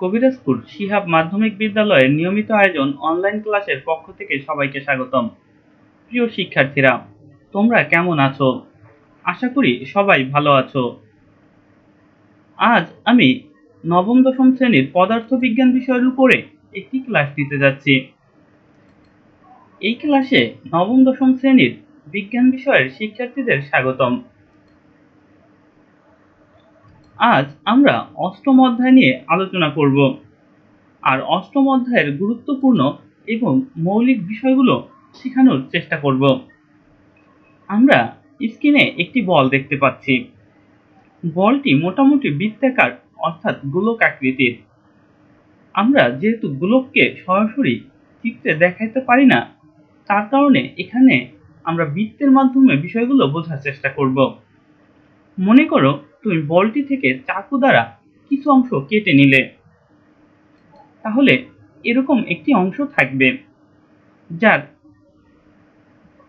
কবিরাজপুর শিহাব মাধ্যমিক বিদ্যালয়ের নিয়মিত আয়োজন অনলাইন ক্লাসের পক্ষ থেকে সবাইকে স্বাগতম। প্রিয় শিক্ষার্থীরা, তোমরা কেমন আছো? আশা করি সবাই ভালো আছো। আজ আমি নবম দশম শ্রেণির পদার্থবিজ্ঞান বিষয়ের উপরে একটি ক্লাস দিতে যাচ্ছি। এই ক্লাসে নবম দশম শ্রেণির বিজ্ঞান বিষয়ের শিক্ষার্থীদের স্বাগতম। আজ আমরা অষ্টম অধ্যায় নিয়ে আলোচনা করব। আর অষ্টম অধ্যায়ের গুরুত্বপূর্ণ এবং মৌলিক বিষয়গুলো শেখানোর চেষ্টা করব। আমরা স্ক্রিনে একটি বল দেখতে পাচ্ছি। বলটি মোটামুটি বৃত্তাকার, অর্থাৎ গোলক আকৃতির। আমরা যেহেতু গোলককে সরাসরি চিত্রে দেখাইতে পারি না, তার কারণে এখানে আমরা বৃত্তের মাধ্যমে বিষয়গুলো বোঝার চেষ্টা করব। মনে করো তুমি বলটি থেকে চাকু দ্বারা কিছু অংশ কেটে নিলে। তাহলে এরকম একটি অংশ থাকবে, যার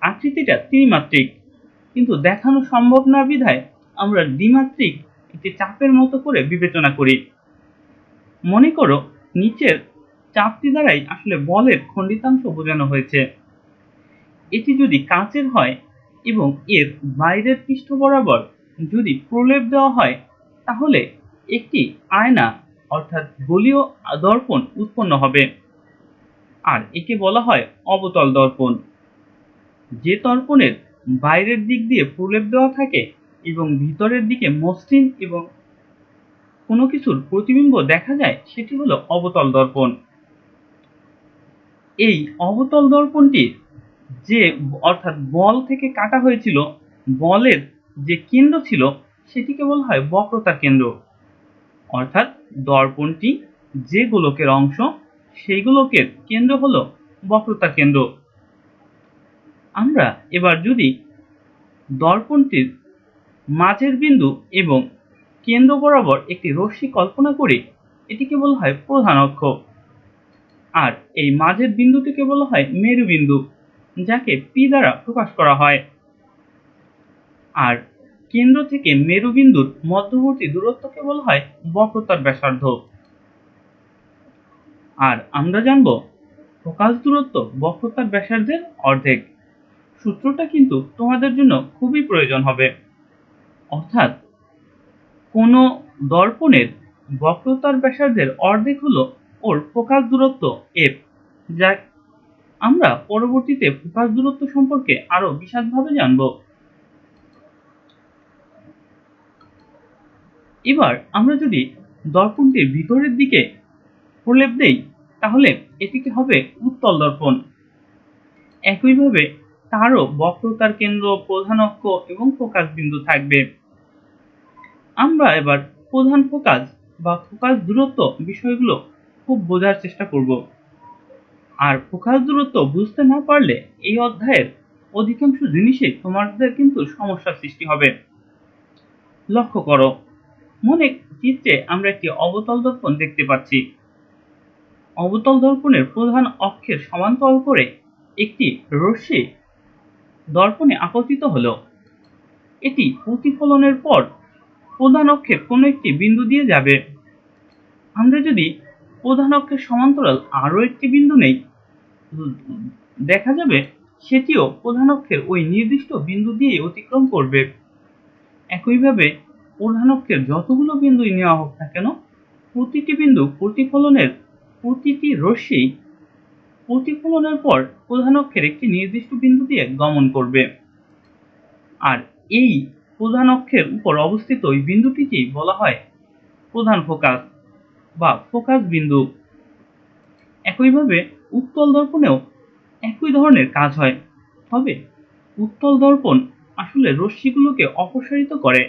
আকৃতিটা ত্রিমাত্রিক। কিন্তু দেখানো সম্ভব না বিধায় আমরা দ্বিমাত্রিক একটি চাপের মতো করে বিবেচনা করি। মনে করো নিচের চাপটি দ্বারাই আসলে বলের খণ্ডিতাংশ বোঝানো হয়েছে। এটি যদি কাঁচের হয় এবং এর বাইরের পৃষ্ঠ বরাবর যদি প্রলেপ দেওয়া হয়, তাহলে একটি আয়না, অর্থাৎ গলীয় দর্পণ উৎপন্ন হবে। আর একে বলা হয় অবতল দর্পণ। যে দর্পণের বাইরের দিক দিয়ে প্রলেপ দেওয়া থাকে এবং ভিতরের দিকে মসৃণ এবং কোনো কিছুর প্রতিবিম্ব দেখা যায়, সেটি হলো অবতল দর্পণ। এই অবতল দর্পণটি যে, অর্থাৎ বল থেকে কাটা হয়েছিল, বলের যে কেন্দ্র ছিল সেটিকে বলা হয় বক্রতা কেন্দ্র। অর্থাৎ দর্পণটি যে গোলকের অংশ, সেই গোলকের কেন্দ্র হলো বক্রতা কেন্দ্র। আমরা এবার যদি দর্পণটির মাঝের বিন্দু এবং কেন্দ্র বরাবর একটি রশ্মি কল্পনা করি এটিকে বলা হয় প্রধান অক্ষ। আর এই মাঝের বিন্দুটিকে বলা হয় মেরুবিন্দু, যাকে পি দ্বারা প্রকাশ করা হয়। আর কেন্দ্র থেকে মেরুবিন্দুর মধ্যবর্তী দূরত্বকে বলা হয় বক্রতার ব্যাসার্ধ। আর আমরা জানব ফোকাস দূরত্ব বক্রতার ব্যাসার্ধের অর্ধেক। সূত্রটা কিন্তু তোমাদের জন্য খুবই প্রয়োজন হবে। অর্থাৎ কোনো দর্পণের বক্রতার ব্যাসার্ধের অর্ধেক হলো ওর ফোকাস দূরত্ব এফ যা আমরা পরবর্তীতে ফোকাস দূরত্ব সম্পর্কে আরও বিশদভাবে জানব। এবার আমরা যদি দর্পণটির ভিতরের দিকে প্রলেপ দেই, তাহলে এটিকে হবে উত্তল দর্পণ। একইভাবে তারও বক্রতার কেন্দ্র, প্রধান অক্ষ এবং ফোকাস বিন্দু থাকবে। আমরা এবার প্রধান ফোকাস বা ফোকাস দূরত্ব বিষয়গুলো খুব বোঝার চেষ্টা করব। আর ফোকাস দূরত্ব বুঝতে না পারলে এই অধ্যায়ের অধিকাংশ জিনিসে তোমাদের কিন্তু সমস্যার সৃষ্টি হবে। লক্ষ্য করো মনে চিত্রে আমরা একটি অবতল দর্পণ দেখতে পাচ্ছি। অবতল দর্পণের প্রধান অক্ষের সমান্তরাল করে একটি রশ্মি দর্পণে আপতিত হলো। এটি প্রতিফলনের পর প্রধান অক্ষের কোনো একটি বিন্দু দিয়ে যাবে। আমরা যদি প্রধান অক্ষের সমান্তরাল আরও একটি বিন্দু নেই, দেখা যাবে সেটিও প্রধান অক্ষের ওই নির্দিষ্ট বিন্দু দিয়ে অতিক্রম করবে। একইভাবে প্রধান অক্ষের যতগুলো বিন্দুই নেওয়া হোক না কেন, প্রতিটি বিন্দু প্রতিফলনের প্রতিটি রশ্মি প্রতিফলনের পর প্রধান অক্ষের একটি নির্দিষ্ট বিন্দু দিয়ে গমন করবে। আর এই প্রধান অক্ষের উপর অবস্থিত ওই বিন্দুটিকেই বলা হয় প্রধান ফোকাস বা ফোকাস বিন্দু। একইভাবে উত্তল দর্পণেও একই ধরনের কাজ হয়, তবে উত্তল দর্পণ আসলে রশ্মিগুলোকে অপসারিত করে।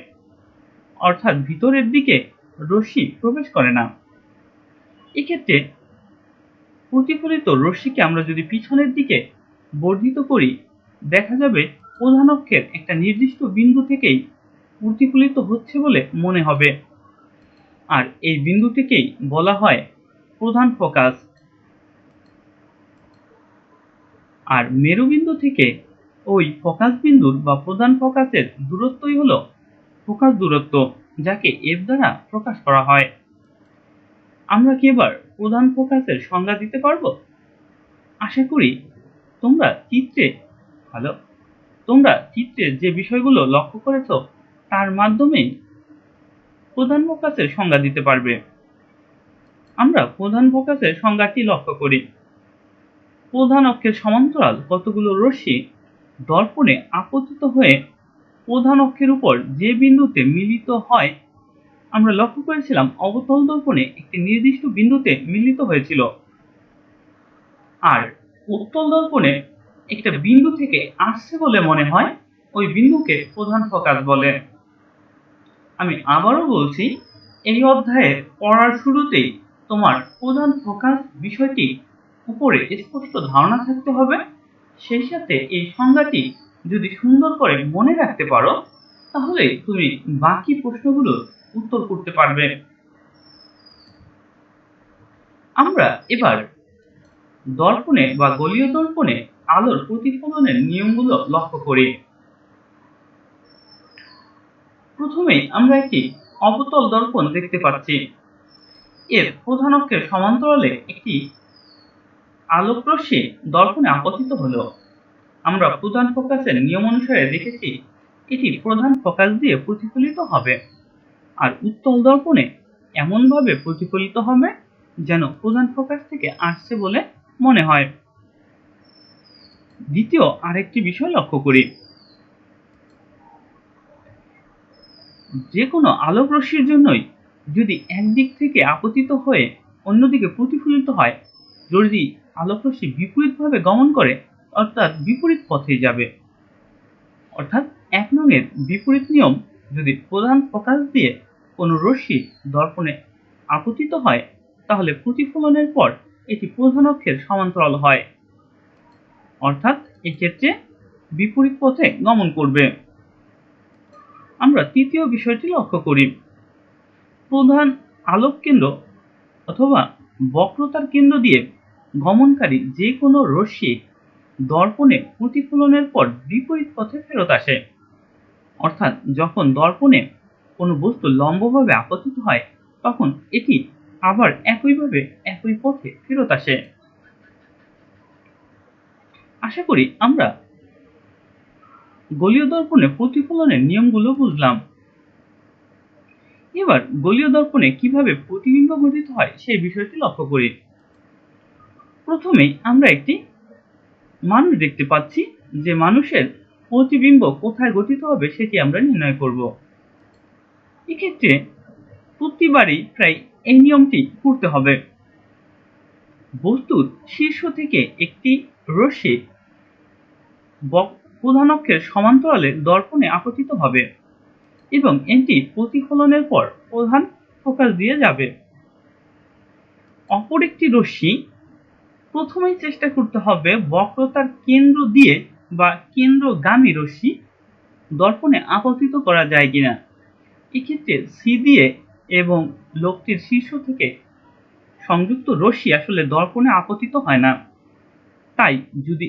অর্থাৎ ভিতরের দিকে রশ্মি প্রবেশ করে না। এক্ষেত্রে প্রতিফলিত রশ্মিকে আমরা যদি পিছনের দিকে বর্ধিত করি, দেখা যাবে প্রধান অক্ষের একটা নির্দিষ্ট বিন্দু থেকেই প্রতিফলিত হচ্ছে বলে মনে হবে। আর এই বিন্দু থেকেই বলা হয় প্রধান ফোকাস। আর মেরুবিন্দু থেকে ওই ফোকাস বিন্দুর বা প্রধান ফোকাসের দূরত্বই হলো ফোকাস দূরত্ব যাকে এফ দ্বারা প্রকাশ করা হয়। আমরা কি এবার প্রধান ফোকাসের সংজ্ঞা দিতে পারব? আশা করি তোমরা চিত্রে ভালো তোমরা চিত্রে যে বিষয়গুলো লক্ষ্য করেছ, তার মাধ্যমেই প্রধান ফোকাসের সংজ্ঞা দিতে পারবে। আমরা প্রধান ফোকাসের সংজ্ঞাটি লক্ষ্য করি। প্রধান অক্ষের সমান্তরাল কতগুলো রশ্মি দর্পণে আপতিত হয়ে প্রধান অক্ষের উপর যে বিন্দুতে মিলিত হয়, আমরা লক্ষ্য করেছিলাম অবতল দর্পণে একটি নির্দিষ্ট বিন্দুতে মিলিত হয়েছিল। আর উত্তল দর্পণে একটা বিন্দু থেকে আসছে বলে মনে হয়, ওই বিন্দুকে প্রধান ফোকাস বলে। আমি আবারও বলছি, এই অধ্যায়ে পড়ার শুরুতেই তোমার প্রধান ফোকাস বিষয়টি উপরে স্পষ্ট ধারণা থাকতে হবে। সেই সাথে এই সংজ্ঞাটি যদি সুন্দর করে মনে রাখতে পারো, তাহলে তুমি বাকি প্রশ্নগুলো উত্তর করতে পারবে। আমরা এবার দর্পণে বা গলীয় দর্পণে আলোর প্রতিফলনের নিয়মগুলো লক্ষ্য করি। প্রথমেই আমরা একটি অবতল দর্পণ দেখতে পাচ্ছি। এর প্রধান অক্ষের সমান্তরালে একটি আলোক রশ্মি দর্পণে আপতিত হলো। আমরা প্রধান ফোকাসের নিয়ম অনুসারে দেখেছি, এটি প্রধান ফোকাস দিয়ে প্রতিফলিত হবে। আর উত্তল দর্পণে এমনভাবে প্রতিফলিত হবে যেন প্রধান ফোকাস থেকে আসছে বলে মনে হয়। দ্বিতীয় আরেকটি বিষয় লক্ষ্য করি। যে কোনো আলোক রশ্মির জন্যই যদি একদিক থেকে আপতিত হয়ে অন্যদিকে প্রতিফলিত হয়, যদি আলোক রশ্মি বিপরীতভাবে গমন করে অর্থাৎ বিপরীত পথে যাবে। অর্থাৎ এক নঙের বিপরীত নিয়ম যদি প্রধান প্রকাশ দিয়ে কোনো রশ্মি দর্পণে আপতিত হয়, তাহলে প্রতিফলনের পর এটি প্রধান অক্ষের সমান্তরাল হয়। অর্থাৎ এক্ষেত্রে বিপরীত পথে গমন করবে। আমরা তৃতীয় বিষয়টি লক্ষ্য করি। প্রধান আলোক কেন্দ্র অথবা বক্রতার কেন্দ্র দিয়ে গমনকারী যে কোনো রশ্মি দর্পণে প্রতিফলনের পর বিপরীত পথে ফেরত আসে। অর্থাৎ যখন দর্পণে কোনো বস্তু লম্বভাবে আপতিত হয়, তখন এটি আবার একইভাবে একই পথে ফেরত আসে। আশা করি আমরা গলীয় দর্পণে প্রতিফলনের নিয়মগুলো বুঝলাম। এবার গলীয় দর্পণে কীভাবে প্রতিবিম্ব গঠিত হয় সেই বিষয়টি লক্ষ্য করি। প্রথমে আমরা একটি মানুষ দেখতে পাচ্ছি যে মানুষের প্রতিবিম্ব কোথায় গঠিত হবে সেটি আমরা নির্ণয় করব। এক্ষেত্রে প্রতিবারই প্রায় এই নিয়মটি করতে হবে। বস্তুর শীর্ষ থেকে একটি রশ্মি প্রধান অক্ষের সমান্তরালে দর্পণে আপতিত হবে এবং এটি প্রতিফলনের পর প্রধান ফোকাস দিয়ে যাবে। অপর একটি রশ্মি প্রথমেই চেষ্টা করতে হবে বক্রতার কেন্দ্র দিয়ে বা কেন্দ্রগামী রশ্মি দর্পণে আপতিত করা যায় কিনা। এক্ষেত্রে সি দিয়ে এবং লোকটির শীর্ষ থেকে সংযুক্ত রশ্মি আসলে দর্পণে আপতিত হয় না। তাই যদি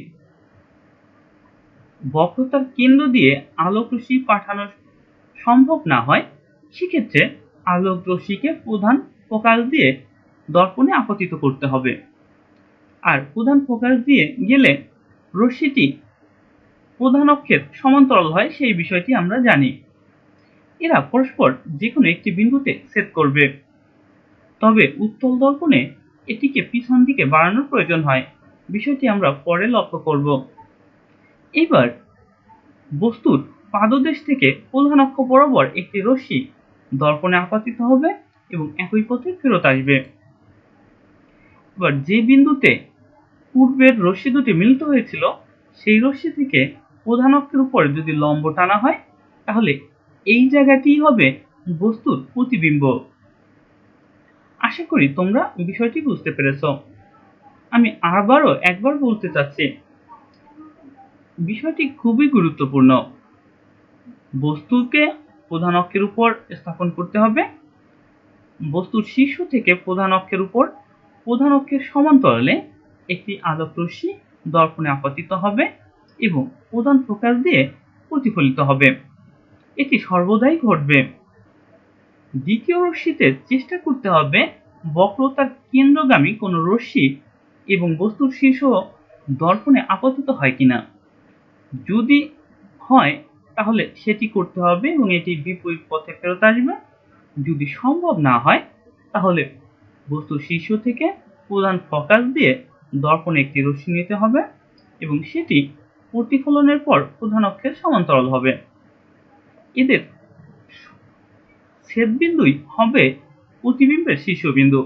বক্রতার কেন্দ্র দিয়ে আলোক রশ্মি পাঠানো সম্ভব না হয়, সেক্ষেত্রে আলোক রশ্মিকে প্রধান ফোকাস দিয়ে দর্পণে আপতিত করতে হবে। আর প্রধান ফোকাস দিয়ে গেলে রশ্মিটি প্রধান অক্ষের সমান্তরাল হয়, সেই বিষয়টি আমরা জানি। এরা পরস্পর যে কোনো একটি বিন্দুতে ছেদ করবে। তবে উত্তল দর্পণে এটিকে পিছন দিকে বাড়ানোর প্রয়োজন হয়। বিষয়টি আমরা পরে লক্ষ্য করব। এবার বস্তুর পাদদেশ থেকে প্রধান অক্ষ বরাবর একটি রশ্মি দর্পণে আপাতিত হবে এবং একই পথে ফেরত আসবে। এবার যে বিন্দুতে পূর্বের রশ্মি দুটি মিলিত হয়েছিল, সেই রশ্মি থেকে প্রধান অক্ষের উপর যদি লম্ব টানা হয়, তাহলে এই জায়গাটি হবে বস্তুর প্রতিবিম্ব। আশা করি তোমরা বিষয়টি বুঝতে পেরেছ। আমি আবারও একবার বলতে চাচ্ছি, বিষয়টি খুবই গুরুত্বপূর্ণ। বস্তুকে প্রধান অক্ষের উপর স্থাপন করতে হবে। বস্তুর শীর্ষ থেকে প্রধান অক্ষের উপর প্রধান অক্ষের সমান্তরালে একটি আলোক রশ্মি দর্পণে আপতিত হবে এবং প্রধান ফোকাস দিয়ে প্রতিফলিত হবে। এটি সর্বদাই ঘটবে। দ্বিতীয় রশ্মিতে চেষ্টা করতে হবে বক্রতার কেন্দ্রগামী কোনো রশ্মি এবং বস্তুর শীর্ষ দর্পণে আপতিত হয় কিনা। যদি হয়, তাহলে সেটি করতে হবে এবং এটি বিপরীত পথে ফেরত আসবে। যদি সম্ভব না হয়, তাহলে বস্তুর শীর্ষ থেকে প্রধান ফোকাস দিয়ে দর্পণে একটি রশ্মি নিতে হবে এবং সেটি প্রতিফলনের পর প্রধান অক্ষের সমান্তরাল হবে। এদের ছেদবিন্দুই হবে প্রতিবিম্বের শীর্ষবিন্দু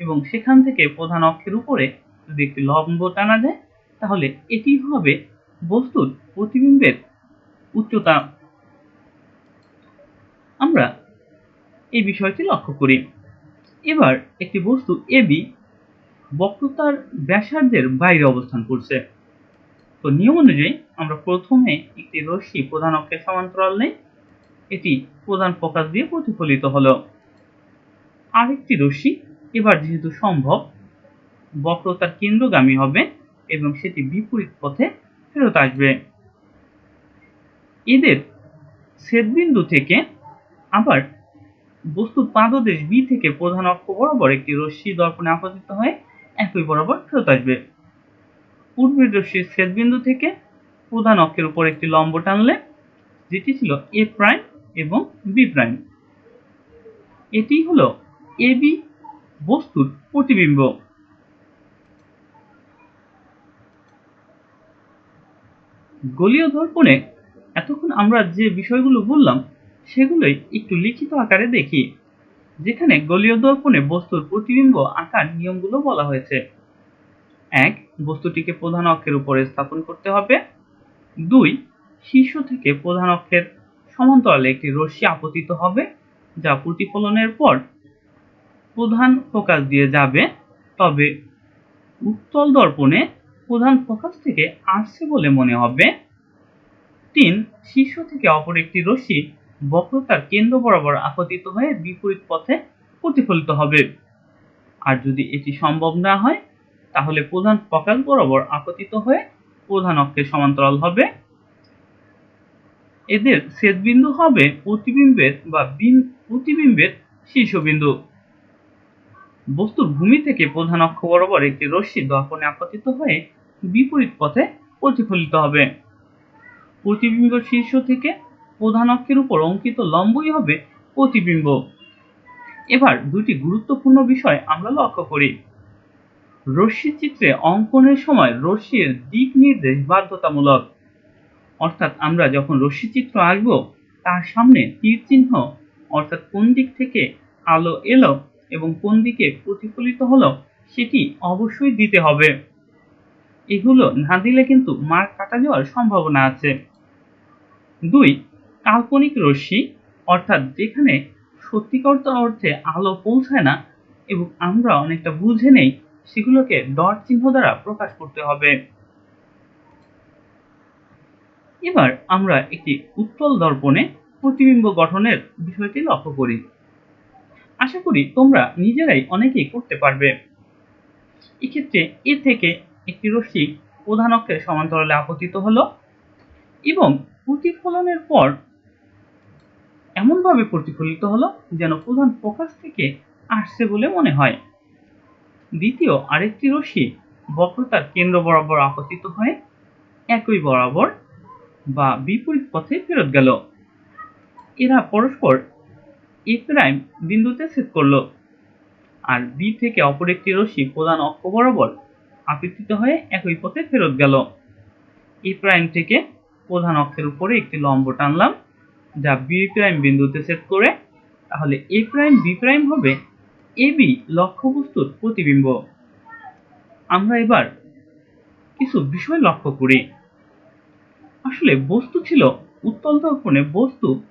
এবং সেখান থেকে প্রধান অক্ষের উপরে যদি একটি লম্ব টানা যায়, তাহলে এটি হবে বস্তুর প্রতিবিম্বের উচ্চতা। আমরা এই বিষয়টি লক্ষ্য করি। এবার একটি বস্তু এবি বক্রতার ব্যাসার্ধের বাইরে অবস্থান করছে। তো নিয়ম অনুযায়ী আমরা প্রথমে একটি রশ্মি প্রধান অক্ষের সমান্তরাল নেই এটি প্রধান ফোকাস দিয়ে প্রতিফলিত হলো। আরেকটি রশ্মি, এবার যেহেতু সম্ভব, বক্রতার কেন্দ্রগামী হবে এবং সেটি বিপরীত পথে ফেরত আসবে। এদের ছেদবিন্দু থেকে আবার বস্তুর পাদদেশ বি থেকে প্রধান অক্ষ বরাবর একটি রশ্মি দর্পণে আপতিত হয়ে একই বরাবর ফেরত আসবে। পূর্বের রশ্মির ছেদবিন্দু থেকে প্রধান অক্ষের উপর একটি লম্ব টানলে, যেটি ছিল এ প্রাইম এবং বি প্রাইম এটি হলো এ বি বস্তুর প্রতিবিম্ব। গলীয় দর্পণে এতক্ষণ আমরা যে বিষয়গুলো বললাম, সেগুলোই একটু লিখিত আকারে দেখি। যেখানে গলীয় দর্পণে বস্তুর প্রতিবিম্ব আকার নিয়মগুলো বলা হয়েছে। এক, বস্তুটিকে প্রধান অক্ষের উপরে স্থাপন করতে হবে। দুই, শীর্ষ থেকে প্রধান অক্ষের সমান্তরালে একটি রশ্মি আপতিত হবে, যা প্রতিফলনের পর প্রধান ফোকাস দিয়ে যাবে। তবে উত্তল দর্পণে প্রধান ফোকাস থেকে আসছে বলে মনে হবে। তিন, শীর্ষ থেকে অপর একটি রশ্মি বক্রতার কেন্দ্র বরাবর আপতিত হয়ে বিপরীত পথে প্রতিফলিত হবে। আর যদি এটি সম্ভব না হয়, তাহলে প্রধান ফোকাস বরাবর আপতিত হয়ে প্রধান অক্ষের সমান্তরাল হবে। এদের ছেদবিন্দু হবে প্রতিবিম্বের বা প্রতিবিম্বের শীর্ষবিন্দু। বস্তুর ভূমি থেকে প্রধান অক্ষ বরাবর একটি রশ্মি দর্পণে আপতিত হয়ে বিপরীত পথে প্রতিফলিত হবে। প্রতিবিম্ব শীর্ষ থেকে প্রধান অক্ষের উপর অঙ্কিত লম্বই হবে প্রতিবিম্ব। এবার দুটি গুরুত্বপূর্ণ বিষয় আমরা লক্ষ্য করি। রশ্মি চিত্রে অঙ্কনের সময় রশ্মির দিক নির্দেশ বাধ্যতামূলক। অর্থাৎ আমরা যখন রশ্মি চিত্র আঁকব, তার সামনে তীর চিহ্ন, অর্থাৎ কোন দিক থেকে আলো এলো এবং কোন দিকে প্রতিফলিত হলো, সেটি অবশ্যই দিতে হবে। এগুলো না দিলে কিন্তু মার্ক কাটা যাওয়ার সম্ভাবনা আছে। দুই কাল্পনিক রশ্মি, অর্থাৎ যেখানে সত্যিকার অর্থে আলো পৌঁছায় না এবং আমরা অনেকটা বুঝে নেই, সেগুলোকে ডট চিহ্ন দ্বারা প্রকাশ করতে হবে। এবার আমরা একটি উত্তল দর্পণে প্রতিবিম্ব গঠনের বিষয়টি লক্ষ্য করি। আশা করি তোমরা নিজেরাই অনেকেই করতে পারবে। এক্ষেত্রে এ থেকে একটি রশ্মি প্রধান অক্ষের সমান্তরালে আপতিত হলো এবং প্রতিফলনের পর এমনভাবে প্রতিফলিত হলো যেন প্রধান ফোকাস থেকে আসছে বলে মনে হয়। দ্বিতীয়, আরেকটি রশ্মি বক্রতার কেন্দ্র বরাবর আপতিত হয়ে একই বরাবর বা বিপরীত পথে ফেরত গেল। এরা পরস্পর এ প্রাইম বিন্দুতে ছেদ করল আর বি থেকে অপর একটি রশ্মি প্রধান অক্ষ বরাবর আপতিত হয়ে একই পথে ফেরত গেল। এ প্রাইম থেকে প্রধান অক্ষের উপরে একটি লম্ব টানলাম যা বি প্রাইম বিন্দুতে সেট করে, তাহলে এ প্রাইম বি প্রাইম হবে এ বি লক্ষ্যবস্তুর প্রতিবিম্ব। আমরা এবার কিছু বিষয় লক্ষ্য করি। আসলে বস্তু ছিল উত্তল দর্পণে, বস্তু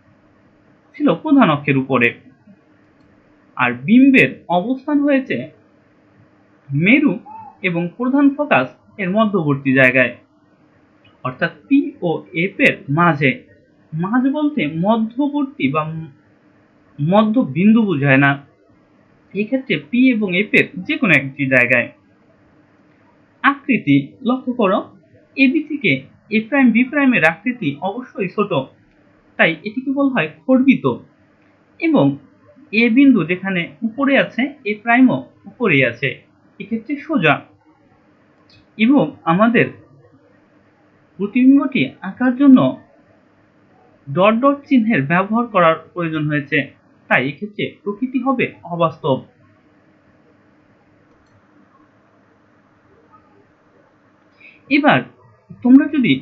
ছিল প্রধান অক্ষের উপরে। আর বিম্বের অবস্থান হয়েছে মেরু এবং প্রধান ফোকাস এর মধ্যবর্তী জায়গায়। অর্থাৎ পি ও এফ এর মাঝে। মাঝ বলতে মধ্যবর্তী বা মধ্য বিন্দু বোঝায় না। এক্ষেত্রে পি এবং এফ এর যে কোনো একটি জায়গায়। আকৃতি, লক্ষ্য করো এবি থেকে এ প্রাইম বি প্রাইমের আকৃতি অবশ্যই ছোট। তাই এটিকে বলা হয় খর্বিত। এবং এ বিন্দু যেখানে উপরে আছে এ প্রাইমও উপরেই আছে। এক্ষেত্রে সোজা। এবং আমাদের প্রতিবিম্বটি আঁকার জন্য ডট ডট চিহ্নের ব্যবহার করার প্রয়োজন হয়েছে। তাই এক্ষেত্রে প্রকৃতি হবে অবাস্তব। এবার তোমরা যদি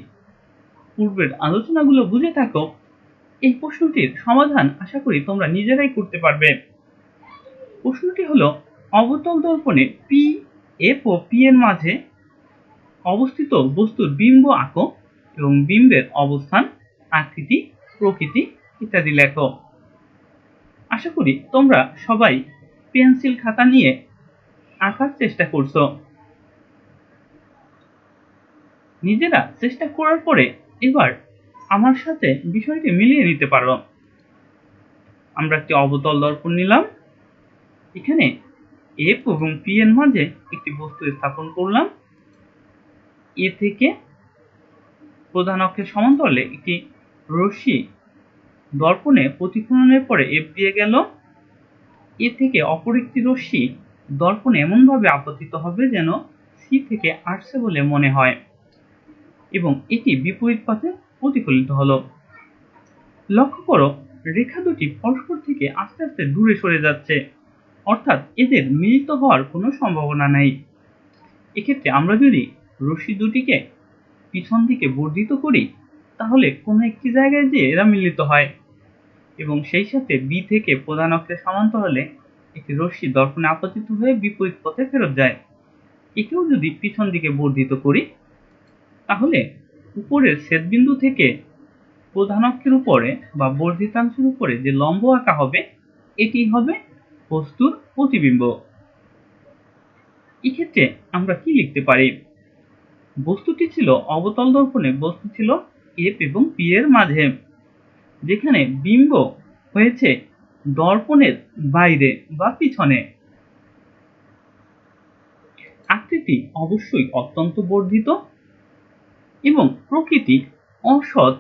পূর্বের আলোচনাগুলো বুঝে থাকো, এই প্রশ্নটির সমাধান আশা করি তোমরা নিজেরাই করতে পারবে। প্রশ্নটি হলো, অবতল দর্পণে পি এফ ও পি এর মাঝে অবস্থিত বস্তুর বিম্ব আঁকো এবং বিম্বের অবস্থান আকৃতি প্রকৃতি ইত্যাদি লেখো। আশা করি তোমরা সবাই পেন্সিল খাতা নিয়ে আঁকার চেষ্টা করছ। নিজেরা চেষ্টা করার পরে এবার আমার সাথে বিষয়টি মিলিয়ে নিতে পারো। আমরা একটি অবতল দর্পণ নিলাম। এখানে এফ এবং পি এর মাঝে একটি বস্তু স্থাপন করলাম। এ থেকে প্রধান অক্ষের সমান্তরালে একটি রশ্মি দর্পণে প্রতিফলনের পরে এফ দিয়ে গেল। এ থেকে অপর একটি রশ্মি দর্পণে এমনভাবে আপতিত হবে যেন সি থেকে আসছে বলে মনে হয় এবং এটি বিপরীত পথে প্রতিফলিত হলো। লক্ষ্য করো, রেখা দুটি পরস্পর থেকে আস্তে আস্তে দূরে সরে যাচ্ছে। অর্থাৎ এদের মিলিত হওয়ার কোনো সম্ভাবনা নেই। এক্ষেত্রে আমরা যদি রশ্মি দুটিকে পিছন দিকে বর্ধিত করি তাহলে কোনো একটি জায়গায় যে এরা মিলিত হয়। এবং সেই সাথে বি থেকে প্রধান অক্ষের সমান্তরালে একটি রশ্মি দর্পণে আপতিত হয়ে বিপরীত পথে ফেরত যায়। একেও যদি পিছন দিকে বর্ধিত করি, তাহলে উপরের ছেদবিন্দু থেকে প্রধান অক্ষের উপরে বা বর্ধিতাংশের উপরে যে লম্ব আঁকা হবে, এটি হবে বস্তুর প্রতিবিম্ব। এক্ষেত্রে আমরা কি লিখতে পারি? বস্তুটি ছিল অবতল দর্পণে বস্তু ছিল এফ এবং পি এর মাঝে, যেখানে বিম্ব হয়েছে দর্পণের বাইরে বা পিছনে। আকৃতি অবশ্যই অত্যন্ত বর্ধিত এবং প্রকৃতি অসৎ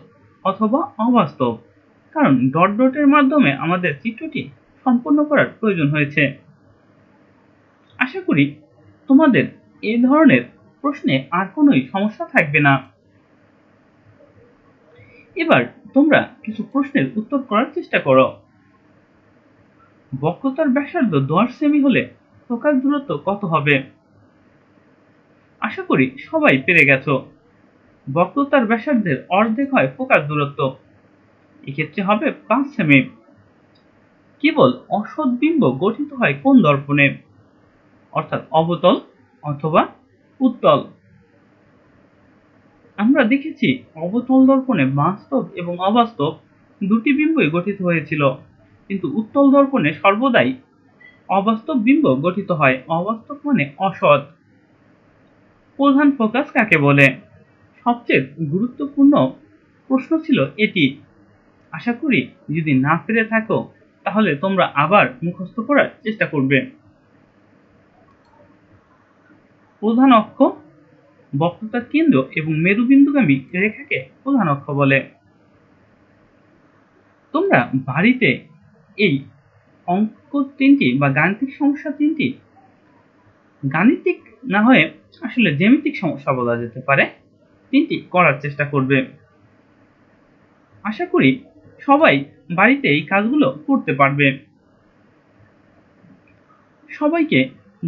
অথবা অবাস্তব, কারণ ডট ডটের মাধ্যমে আমাদের চিত্রটি সম্পন্ন করার প্রয়োজন হয়েছে। আশা করি তোমাদের এই ধরনের প্রশ্নে আর কোনোই সমস্যা থাকবে না। এবার তোমরা কিছু প্রশ্নের উত্তর করার চেষ্টা করো। বক্রতার ব্যাসার্ধ দশ সেমি হলে ফোকাস দূরত্ব কত হবে? আশা করি সবাই পেরে গেছো। বক্রতার ব্যাসার্ধের অর্ধেক হয় ফোকাস দূরত্ব। এক্ষেত্রে হবে পাঁচ সেমি। কেবল অসৎ বিম্ব গঠিত হয় কোন দর্পণে? অর্থাৎ অবতল অথবা উত্তল। আমরা দেখেছি অবতল দর্পণে বাস্তব এবং অবাস্তব দুটি বিম্বই গঠিত হয়েছিল। কিন্তু উত্তল দর্পণে সর্বদাই অবাস্তব বিম্ব গঠিত হয়। অবাস্তব মানে অসৎ। প্রধান ফোকাস কাকে বলে? সবচেয়ে গুরুত্বপূর্ণ প্রশ্ন ছিল এটি। আশা করি যদি না পেরে থাকো, তাহলে তোমরা আবার মুখস্থ করার চেষ্টা করবে। প্রধান অক্ষ বক্রতার কেন্দ্র এবং মেরুবিন্দুগামী রেখাকে প্রধান অক্ষ বলে। তোমরা বাড়িতে এই অঙ্ক তিনটি বা গাণিতিক সমস্যা তিনটি, গাণিতিক না হয়ে আসলে জ্যামিতিক সমস্যা বলা যেতে পারে, তিনটি করার চেষ্টা করবে। আশা করি সবাই বাড়িতে এই কাজগুলো করতে পারবে। সবাইকে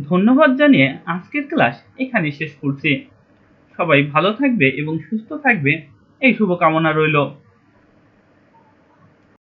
ধন্যবাদ জানিয়ে আজকের ক্লাস এখানে শেষ করছি। সবাই ভালো থাকবে এবং সুস্থ থাকবে। এই শুভকামনা রইল।